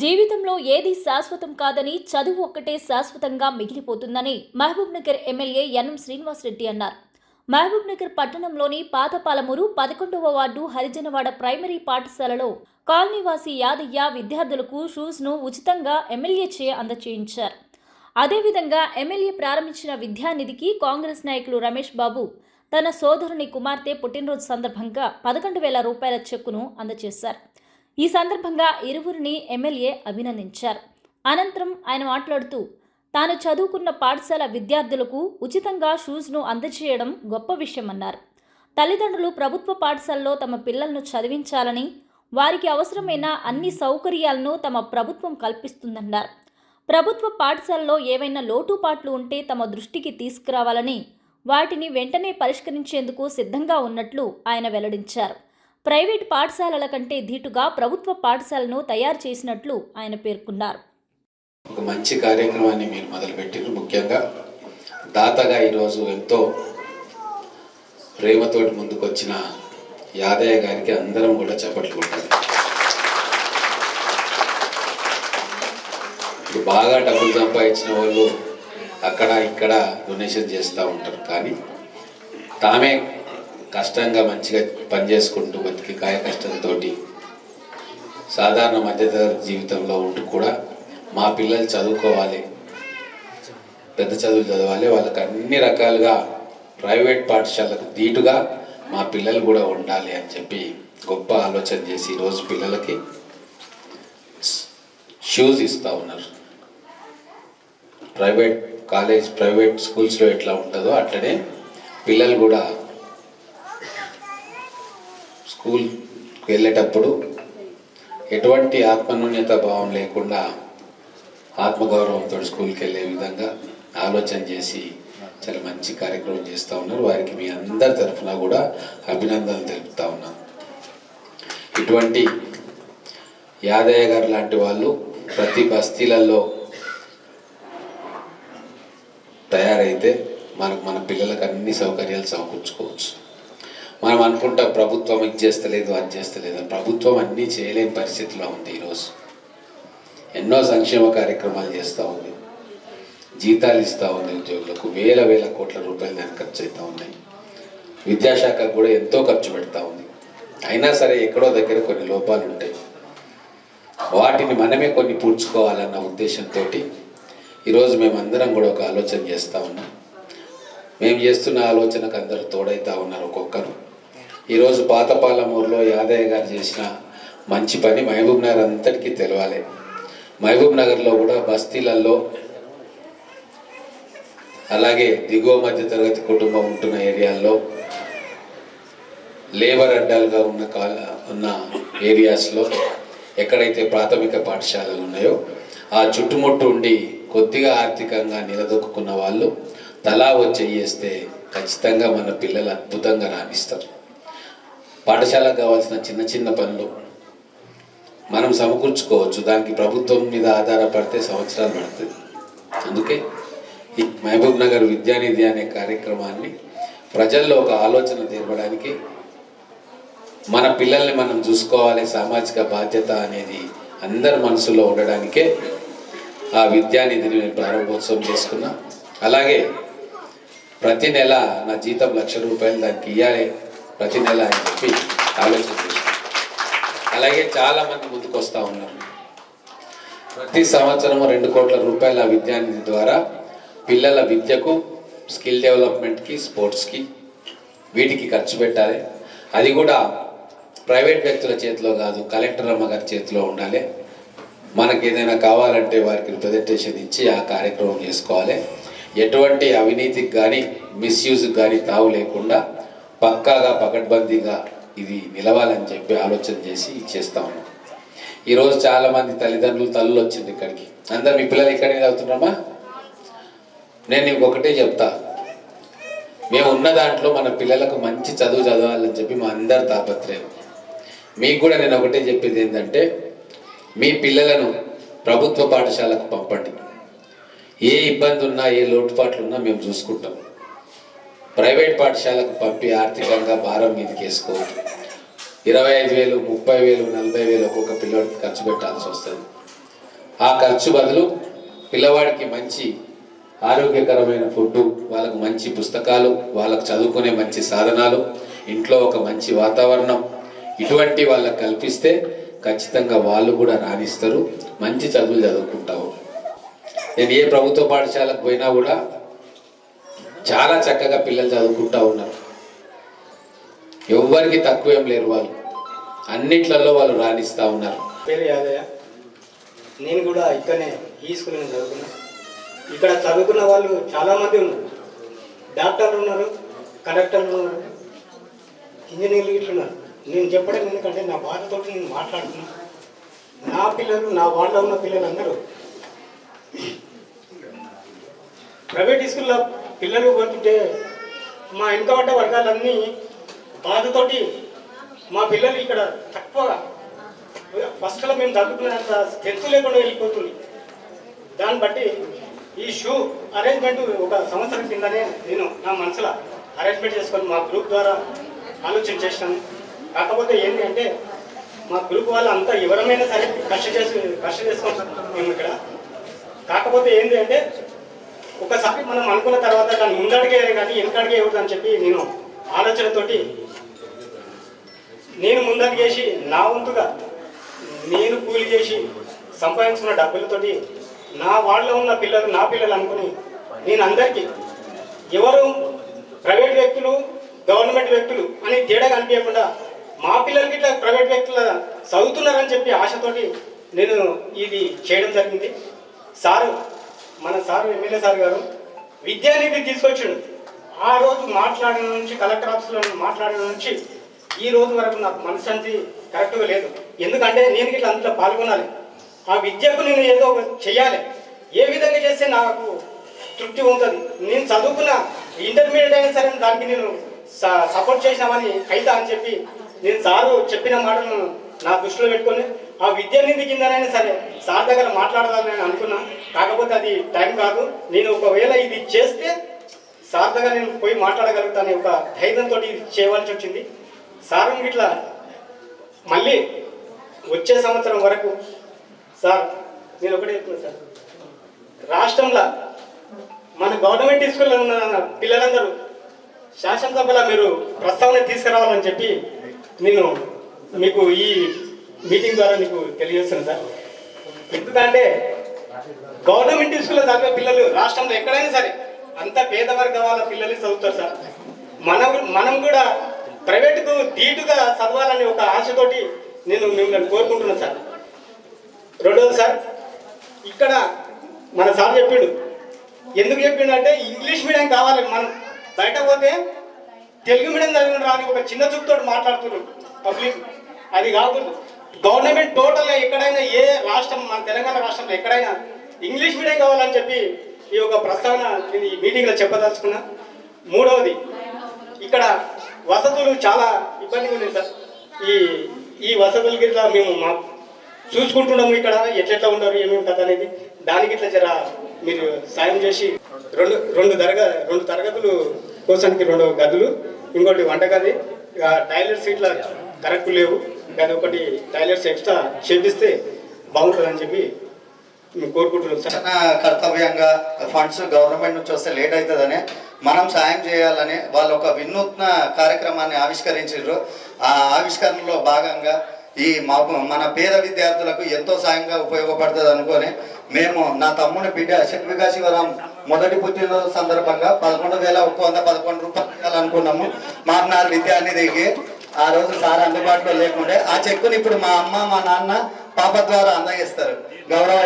జీవితంలో ఏది శాశ్వతం కాదని చదువు ఒక్కటే శాశ్వతంగా మిగిలిపోతుందని మహబూబ్ నగర్ ఎమ్మెల్యే యనం శ్రీనివాసరెడ్డి అన్నారు. మహబూబ్ నగర్ పట్టణంలోని పాతపాలమూరు పదకొండవ వార్డు హరిజనవాడ ప్రైమరీ పాఠశాలలో కాలనీవాసి యాదయ్య విద్యార్థులకు షూస్ను ఉచితంగా ఎమ్మెల్యే చే అందచేయించారు. అదేవిధంగా ఎమ్మెల్యే ప్రారంభించిన విద్యానిధికి కాంగ్రెస్ నాయకులు రమేష్ బాబు తన సోదరుని కుమార్తె పుట్టినరోజు సందర్భంగా పదకొండు వేల రూపాయల చెక్కును అందజేశారు ఈ సందర్భంగా ఇరువురిని ఎమ్మెల్యే అభినందించారు. అనంతరం ఆయన మాట్లాడుతూ తాను చదువుకున్న పాఠశాల విద్యార్థులకు ఉచితంగా షూస్ను అందజేయడం గొప్ప విషయమన్నారు. తల్లిదండ్రులు ప్రభుత్వ పాఠశాలలో తమ పిల్లలను చదివించాలని వారికి అవసరమైన అన్ని సౌకర్యాలను తమ ప్రభుత్వం కల్పిస్తుందన్నారు. ప్రభుత్వ పాఠశాలలో ఏవైనా లోటుపాట్లు ఉంటే తమ దృష్టికి తీసుకురావాలని వాటిని వెంటనే పరిష్కరించేందుకు సిద్ధంగా ఉన్నట్లు ఆయన వెల్లడించారు. ప్రైవేట్ పాఠశాలల కంటే ధీటుగా ప్రభుత్వ పాఠశాలను తయారు చేసినట్లు ఆయన పేర్కొన్నారు. ఒక మంచి కార్యక్రమాన్ని మీరు మొదలుపెట్టారు ముఖ్యంగా దాతగా ఈరోజు ఎంతో ప్రేమతోటి ముందుకొచ్చిన యాదయ్య గారికి అందరం కూడా చప్పట్లు కొట్టాలి. ఇప్పుడు బాగా డబ్బులు సంపాదించిన వాళ్ళు అక్కడ ఇక్కడ డొనేషన్ చేస్తూ ఉంటారు. కానీ తామే కష్టంగా మంచిగా పనిచేసుకుంటూ బతికి కాయ కష్టంతో సాధారణ మధ్యతరగతి జీవితంలో ఉంటూ కూడా మా పిల్లలు చదువుకోవాలి. పెద్ద చదువులు చదవాలి. వాళ్ళకి అన్ని రకాలుగా ప్రైవేట్ పాఠశాలకు ధీటుగా మా పిల్లలు కూడా ఉండాలి అని చెప్పి గొప్ప ఆలోచన చేసి ఈరోజు పిల్లలకి షూస్ ఇస్తూ ఉన్నారు. ప్రైవేట్ కాలేజ్ ప్రైవేట్ స్కూల్స్లో ఎట్లా ఉంటుందో అట్లనే పిల్లలు కూడా స్కూల్కి వెళ్ళేటప్పుడు ఎటువంటి ఆత్మన్యూన్యత భావం లేకుండా ఆత్మగౌరవంతో స్కూల్కి వెళ్ళే విధంగా ఆలోచన చేసి చాలా మంచి కార్యక్రమం చేస్తూ ఉన్నారు. వారికి మీ అందరి తరఫున కూడా అభినందనలు తెలుపుతా ఉన్నాను. ఇటువంటి యాదయ్య గారు లాంటి వాళ్ళు ప్రతి బస్తీలలో తయారైతే మనకు మన పిల్లలకు అన్ని సౌకర్యాలు సమకూర్చుకోవచ్చు. మనం అనుకుంటాం ప్రభుత్వం ఇది చేస్తలేదు అది చేస్తలేదు. అని ప్రభుత్వం అన్నీ చేయలేని పరిస్థితిలో ఉంది ఈరోజు. ఎన్నో సంక్షేమ కార్యక్రమాలు చేస్తూ ఉంది. జీతాలు ఇస్తూ ఉంది ఉద్యోగులకు. వేల వేల కోట్ల రూపాయలు దానికి ఖర్చు అవుతూ ఉన్నాయి. విద్యాశాఖ కూడా ఎంతో ఖర్చు పెడతా ఉంది. అయినా సరే ఎక్కడో దగ్గర కొన్ని లోపాలు ఉంటాయి. వాటిని మనమే కొన్ని పూడ్చుకోవాలన్న ఉద్దేశంతో ఈరోజు మేమందరం కూడా ఒక ఆలోచన చేస్తూ ఉన్నాం. మేము చేస్తున్న ఆలోచనకు అందరూ తోడైతా ఉన్నారు ఒక్కొక్కరు. ఈరోజు పాతపాలమూరులో యాదయ్య గారు చేసిన మంచి పని మహబూబ్ నగర్ అంతటికీ తెలవాలి. మహబూబ్ నగర్లో కూడా బస్తీలలో అలాగే దిగువ మధ్య తరగతి కుటుంబం ఉంటున్న ఏరియాల్లో లేబర్ అడ్డాలుగా ఉన్న కాల ఉన్న ఏరియాస్లో ఎక్కడైతే ప్రాథమిక పాఠశాలలు ఉన్నాయో ఆ చుట్టుముట్టు ఉండి కొద్దిగా ఆర్థికంగా నిలదొక్కున్న వాళ్ళు తలా వచ్చి చేస్తే ఖచ్చితంగా మన పిల్లలు అద్భుతంగా రాణిస్తారు. పాఠశాలకు కావాల్సిన చిన్న చిన్న పనులు. మనం సమకూర్చుకోవచ్చు. దానికి ప్రభుత్వం మీద ఆధారపడితే సంవత్సరాలు పడుతుంది. అందుకే ఈ మహబూబ్ నగర్ విద్యానిధి అనే కార్యక్రమాన్ని ప్రజల్లో ఒక ఆలోచన తీర్పడానికి మన పిల్లల్ని మనం చూసుకోవాలి. సామాజిక బాధ్యత అనేది అందరి మనసులో ఉండడానికే ఆ విద్యానిధిని నేను ప్రారంభోత్సవం చేసుకున్నా. అలాగే ప్రతి నెల నా జీతం లక్ష రూపాయలు దానికి ఇవ్వాలి ప్రతి నెల అని చెప్పి ఆలోచన అలాగే చాలా మంది ముందుకు వస్తూ ఉన్నారు. ప్రతి సంవత్సరము రెండు కోట్ల రూపాయల విద్యానిధి ద్వారా పిల్లల విద్యకు స్కిల్ డెవలప్మెంట్కి స్పోర్ట్స్కి వీటికి ఖర్చు పెట్టాలి. అది కూడా ప్రైవేట్ వ్యక్తుల చేతిలో కాదు కలెక్టర్ అమ్మ గారి చేతిలో ఉండాలి. మనకి ఏదైనా కావాలంటే వారికి రిప్రజెంటేషన్ ఇచ్చి ఆ కార్యక్రమం చేసుకోవాలి. ఎటువంటి అవినీతికి కానీ మిస్యూజ్కి కానీ తావు లేకుండా పక్కాగా పకడ్బందీగా ఇది నిలవాలని చెప్పి ఆలోచన చేసి చేస్తా ఉన్నాం. ఈరోజు చాలా మంది తల్లిదండ్రులు తల్లులు వచ్చింది ఇక్కడికి. అందరు మీ పిల్లలు ఇక్కడే చదువుతున్నామా నేను నీకు ఒకటే చెప్తా. మేము ఉన్న దాంట్లో మన పిల్లలకు మంచి చదువు చదవాలని చెప్పి మా అందరి తాపత్రయం. మీకు కూడా నేను ఒకటే చెప్పేది ఏంటంటే మీ పిల్లలను ప్రభుత్వ పాఠశాలకు పంపండి. ఏ ఇబ్బంది ఉన్నా ఏ లోటుపాట్లు ఉన్నా మేము చూసుకుంటాం. ప్రైవేట్ పాఠశాలకు పంపి ఆర్థికంగా భారం మీదకి ఇరవై ఐదు వేలు ముప్పై వేలు నలభై వేలు ఒక్కొక్క పిల్లవాడికి ఖర్చు పెట్టాల్సి వస్తుంది. ఆ ఖర్చు బదులు పిల్లవాడికి మంచి ఆరోగ్యకరమైన ఫుడ్ వాళ్ళకు మంచి పుస్తకాలు వాళ్ళకు చదువుకునే మంచి సాధనాలు ఇంట్లో ఒక మంచి వాతావరణం ఇటువంటి వాళ్ళకు కల్పిస్తే ఖచ్చితంగా వాళ్ళు కూడా రాణిస్తారు మంచి చదువులు చదువుకుంటావు. నేను ఏ ప్రభుత్వ పాఠశాలకు పోయినా కూడా చాలా చక్కగా పిల్లలు చదువుకుంటా ఉన్నారు. ఎవ్వరికి తక్కువ ఏం లేరు వాళ్ళు. అన్నిట్లలో వాళ్ళు రాణిస్తూ ఉన్నారు. పేరు యాదయ్య. నేను కూడా ఇక్కడనే ఈ స్కూల్లో చదువుకున్నా. ఇక్కడ చదువుకున్న వాళ్ళు చాలామంది ఉన్నారు. డాక్టర్లు ఉన్నారు కలెక్టర్లు ఉన్నారు ఇంజనీర్లు ఇట్లున్నారు. నేను చెప్పడం ఎందుకంటే నా బాధతో నేను మాట్లాడుతున్నా. నా పిల్లలు నా వాళ్ళ ఉన్న పిల్లలందరూ ప్రైవేట్ స్కూల్లో పిల్లలు పోతుంటే మా వెనుకబడ్డ వర్గాలన్నీ బాధతోటి మా పిల్లలు ఇక్కడ తక్కువ ఫస్ట్లో మేము చదువుకున్నంత స్ట్రెంత్ లేకుండా వెళ్ళిపోతుంది. దాన్ని బట్టి ఈ షూ అరేంజ్మెంట్ ఒక సంవత్సరం కిందనే నేను నా మనసులో అరేంజ్మెంట్ చేసుకొని మా గ్రూప్ ద్వారా ఆలోచన చేసినాను కాకపోతే ఏంటి అంటే మా గ్రూప్ వాళ్ళు అంతా ఎవరమైనా సరే కష్ట చేసి కష్ట చేసుకుంటాం మేము ఇక్కడ. కాకపోతే ఏంటి అంటే ఒకసారి మనం అనుకున్న తర్వాత దాన్ని ముందడిగేయాలి కానీ వెనకడిగే అని చెప్పి నేను ఆలోచనతోటి నేను ముందడిగేసి నా వంతుగా నేను కూలి చేసి సంపాదించుకున్న డబ్బులతోటి నా వాళ్ళలో ఉన్న పిల్లలు నా పిల్లలు అనుకుని నేను అందరికీ ఎవరు ప్రైవేట్ వ్యక్తులు గవర్నమెంట్ వ్యక్తులు అని తేడా కనిపించకుండా మా పిల్లలకి ఇట్లా ప్రైవేట్ వ్యక్తుల చదువుతున్నారని చెప్పి ఆశతోటి నేను ఇది చేయడం జరిగింది. సారు మన సారు ఎమ్మెల్యే సార్ గారు విద్యానిధి తీసుకొచ్చిండు. ఆ రోజు మాట్లాడిన నుంచి కలెక్టర్ ఆఫీస్లో మాట్లాడిన నుంచి ఈ రోజు వరకు నాకు మనశ్శాంతి కరెక్ట్గా లేదు. ఎందుకంటే నేను ఇట్లా అందులో పాల్గొనాలి. ఆ విద్యకు నేను ఏదో చేయాలి చెయ్యాలి. ఏ విధంగా చేస్తే నాకు తృప్తి ఉంటుంది? నేను చదువుకున్న ఇంటర్మీడియట్ అయినా సరే దానికి నేను స- సపోర్ట్ చేసినామని అయితే అని చెప్పి నేను సారు చెప్పిన మాటను నా దృష్టిలో పెట్టుకొని ఆ విద్య నిధి కిందనైనా సరే సార్ దగ్గర మాట్లాడాలని నేను అనుకున్నా. కాకపోతే అది టైం కాదు. నేను ఒకవేళ ఇది చేస్తే సార్ దగ్గర నేను పోయి మాట్లాడగలుగుతాను ఒక ధైర్యంతో ఇది చేయవలసి వచ్చింది. సార్ ఇట్లా మళ్ళీ వచ్చే సంవత్సరం వరకు సార్ నేను ఒకటే చెప్తున్నా సార్. రాష్ట్రంలో మన గవర్నమెంట్ స్కూల్లో ఉన్న పిల్లలందరూ శాసనసభలో మీరు ప్రస్తావన తీసుకురావాలని చెప్పి నేను మీకు ఈ మీటింగ్ ద్వారా నీకు తెలియజేస్తున్నాను సార్. ఎందుకంటే గవర్నమెంట్ స్కూల్లో చదివే పిల్లలు రాష్ట్రంలో ఎక్కడైనా సరే అంత పేద వర్గాల పిల్లలు చదువుతారు సార్. మనం మనం కూడా ప్రైవేట్కు ధీటుగా చదవాలని ఒక ఆశతోటి నేను మిమ్మల్ని కోరుకుంటున్నాను సార్. రెండోది సార్ ఇక్కడ మన సార్ చెప్పిండు. ఎందుకు చెప్పిండు అంటే ఇంగ్లీష్ మీడియం కావాలి మనం. బయట పోతే తెలుగు మీడియం చదివిన రాని ఒక చిన్న చూపుతో మాట్లాడుతున్నాడు పబ్లిక్. అది కాకుండా గవర్నమెంట్ టోటల్గా ఎక్కడైనా ఏ రాష్ట్రం మన తెలంగాణ రాష్ట్రంలో ఎక్కడైనా ఇంగ్లీష్ మీడియం కావాలని చెప్పి ఈ యొక్క ప్రస్తావన నేను ఈ మీటింగ్లో చెప్పదలుచుకున్నా. మూడవది ఇక్కడ వసతులు చాలా ఇబ్బందిగా ఉన్నాయి సార్. ఈ ఈ వసతుల గిట్లా మేము మా చూసుకుంటున్నాము ఇక్కడ ఎట్లెట్లా ఉండరు ఏమి ఉంటుంది అనేది. దానికి ఇట్లా జర మీరు సాయం చేసి రెండు రెండు తరగ రెండు తరగతులు కోసానికి రెండు గదులు ఇంకోటి వంటగది. ఇక టాయిలెట్స్ ఇట్లా కరెక్ట్ లేవు. కానీ ఒకటి టాయిలెట్స్ ఎక్స్ట్రా చేపిస్తే బాగుంటుందని చెప్పి మేము కోరుకుంటున్నాం సార్. కర్తవ్యంగా ఫండ్స్ గవర్నమెంట్ నుంచి వస్తే లేట్ అవుతుందని మనం సాయం చేయాలని వాళ్ళు ఒక వినూత్న కార్యక్రమాన్ని ఆవిష్కరించారు. ఆ ఆవిష్కరణలో భాగంగా ఈ మాకు మన పేద విద్యార్థులకు ఎంతో సాయంగా ఉపయోగపడుతుంది అనుకొని మేము నా తమ్ముని బిడ్డ షట్వికా శివరాం మొదటి పుట్టినరోజు సందర్భంగా పదకొండు వేల ఒక్క వంద పదకొండు రూపాయలు ఇవ్వాలనుకున్నాము మామనార్ విద్యానిధికి. ఆ రోజు సార్ అందుబాటులో లేకుండే. ఆ చెక్కుని ఇప్పుడు మా అమ్మ మా నాన్న పాప ద్వారా అందజేస్తారు. గౌరవ